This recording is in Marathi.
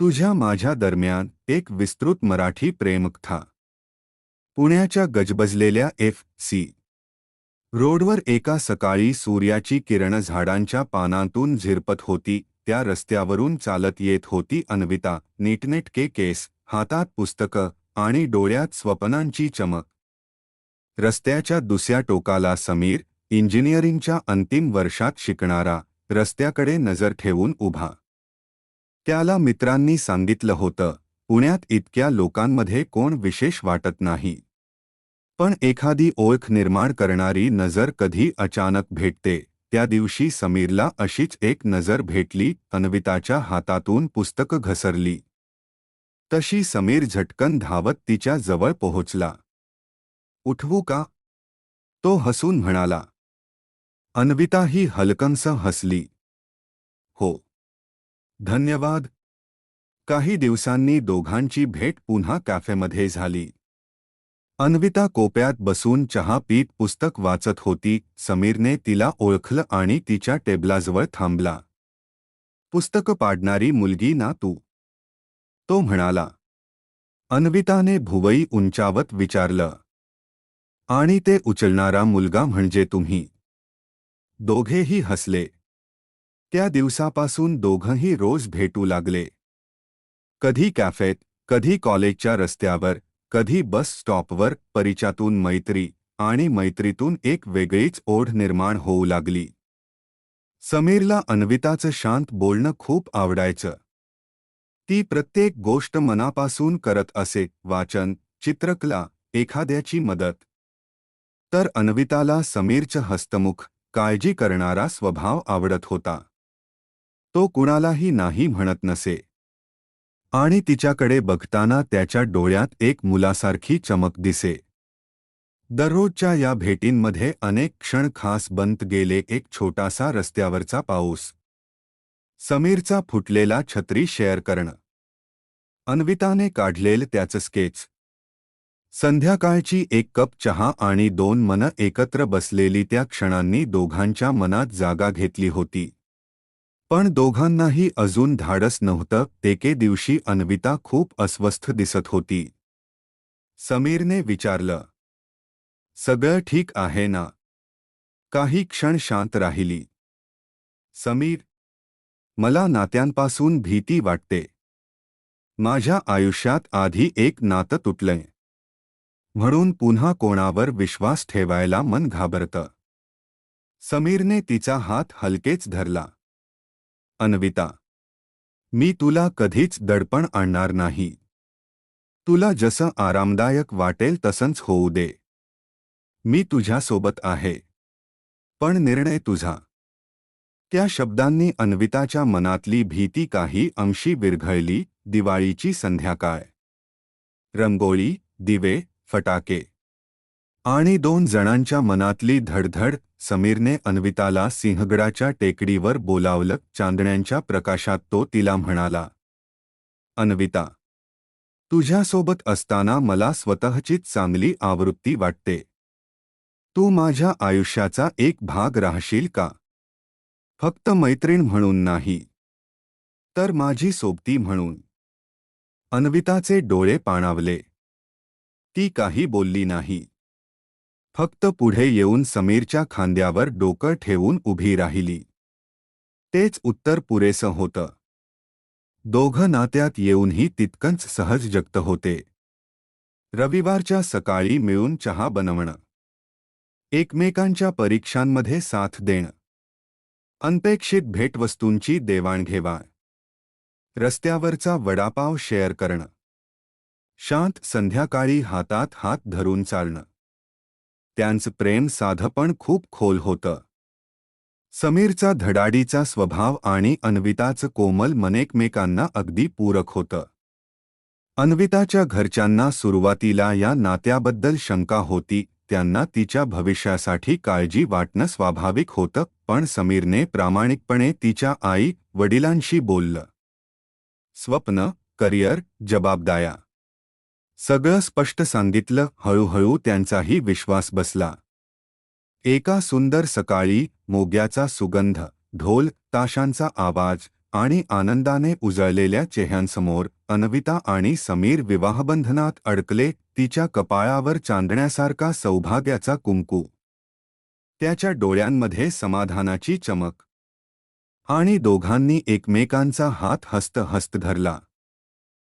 तुझ्या माझ्या दरम्यान एक विस्तृत मराठी प्रेमकथा. पुण्याच्या गजबजलेल्या एफ सी रोडवर एका सकाळी सूर्याची किरण झाडांच्या पानांतून झिरपत होती त्या रस्त्यावरून चालत येत होती अन्विता नीटनेटके केस हातात पुस्तकं आणि डोळ्यात स्वप्नांची चमक. रस्त्याच्या दुसऱ्या टोकाला समीर इंजिनिअरिंगच्या अंतिम वर्षात शिकणारा रस्त्याकडे नजर ठेवून उभा. त्याला मित्रांनी सांगितलं होतं पुण्यात इतक्या लोकांमध्ये कोण विशेष वाटत नाही. पण एखादी ओळख निर्माण करणारी नजर कधी अचानक भेटते त्या दिवशी समीरला अशीच एक नजर भेटली अन्विताच्या हातातून पुस्तक घसरली. तशी समीर झटकन धावत तिच्या जवळ पोहोचला. उठवू का? तो हसून म्हणाला. अन्विता ही हलकंस हसली. हो धन्यवाद. काही दिवसांनी दोघांची भेट पुन्हा कॅफेमध्ये झाली. अन्विता कोप्यात बसून चहा पीत पुस्तक वाचत होती समीरने तिला ओळखलं आणि तिच्या टेबलाजवळ थांबला. पुस्तकं पाडणारी मुलगी ना तू? तो म्हणाला. अन्विताने भुवई उंचावत विचारलं. आणि ते उचलणारा मुलगा म्हणजे तुम्ही? दोघेही हसले. त्या दिवसापासून दोघंही रोज भेटू लागले. कधी कॅफेत कधी कॉलेजच्या रस्त्यावर कधी बस स्टॉपवर परिचातून मैत्री आणि मैत्रीतून एक वेगळीच ओढ निर्माण होऊ लागली. समीरला अन्विताचं शांत बोलणं खूप आवडायचं. ती प्रत्येक गोष्ट मनापासून करत असे वाचन चित्रकला एखाद्याची मदत. तर अन्विताला समीरचं हस्तमुख काळजी करणारा स्वभाव आवडत होता. तो कुणालाही नाही म्हणत नसे. आणि तिच्याकडे बघताना त्याच्या डोळ्यात एक मुलासारखी चमक दिसे. दररोजच्या या भेटींमध्ये अनेक क्षण खास बनत गेले एक छोटासा रस्त्यावरचा पाऊस. समीरचा फुटलेला छत्री शेअर करणं. अन्विताने काढलेलं त्याचं स्केच. संध्याकाळची एक कप चहा आणि दोन मनं एकत्र बसलेली त्या क्षणांनी दोघांच्या मनात जागा घेतली होती. पण दोघांनाही अजून धाडस नव्हतं. तेके दिवशी अन्विता खूप अस्वस्थ दिसत होती. समीरने विचारलं सगळं ठीक आहे ना? काही क्षण शांत राहिली. समीर मला नात्यांपासून भीती वाटते. माझ्या आयुष्यात आधी एक नातं तुटलंय. म्हणून पुन्हा कोणावर विश्वास ठेवायला मन घाबरतं. समीरने तिचा हात हलकेच धरला. अन्विता मी तुला कधीच दडपण आणणार नाही. तुला जसं आरामदायक वाटेल तसंच होऊ दे. मी तुझ्यासोबत आहे. पण निर्णय तुझा. त्या शब्दांनी अन्विताच्या मनातली भीती काही अंशी विरघळली दिवाळीची संध्याकाळ. रंगोळी दिवे फटाके आणि दोन जणांच्या मनातली धडधड समीरने अन्विताला सिंहगडाच्या टेकडीवर बोलावलं चांदण्यांच्या प्रकाशात तो तिला म्हणाला अन्विता तुझ्यासोबत असताना मला स्वतःचीच चांगली आवृत्ती वाटते. तू माझ्या आयुष्याचा एक भाग राहशील का? फक्त मैत्रीण म्हणून नाही तर माझी सोबती म्हणून. अन्विताचे डोळे पाणावले. ती काही बोलली नाही. फक्त पुढे येऊन समीरच्या खांद्यावर डोकं ठेवून उभी राहिली. तेच उत्तर पुरेसं होतं. दोघं नात्यात येऊनही तितकंच सहज जगत होते. रविवारच्या सकाळी मिळून चहा बनवणं. एकमेकांच्या परीक्षांमध्ये साथ देणं. अनपेक्षित भेटवस्तूंची देवाणघेवाण. रस्त्यावरचा वडापाव शेअर करणं. शांत संध्याकाळी हातात हात धरून चालणं. त्यांचं प्रेम साधपण खूप खोल होतं. समीरचा धडाडीचा स्वभाव आणि अन्विताचं कोमल मन एकमेकांना अगदी पूरक होतं. अन्विताच्या घरच्यांना सुरुवातीला या नात्याबद्दल शंका होती त्यांना तिच्या भविष्यासाठी काळजी वाटणं स्वाभाविक होतं पण समीरने प्रामाणिकपणे तिच्या आई वडिलांशी बोललं. स्वप्न करिअर जबाबदाया सगळं स्पष्ट सांगितलं हळूहळू त्यांचाही विश्वास बसला. एका सुंदर सकाळी मोग्याचा सुगंध ढोल ताशांचा आवाज आणि आनंदाने उजळलेल्या चेह्यांसमोर अनविता आणि समीर विवाहबंधनात अडकले तिच्या कपाळावर चांदण्यासारखा सौभाग्याचा कुंकू. त्याच्या डोळ्यांमध्ये समाधानाची चमक. आणि दोघांनी एकमेकांचा हात हस्त हस्त धरला.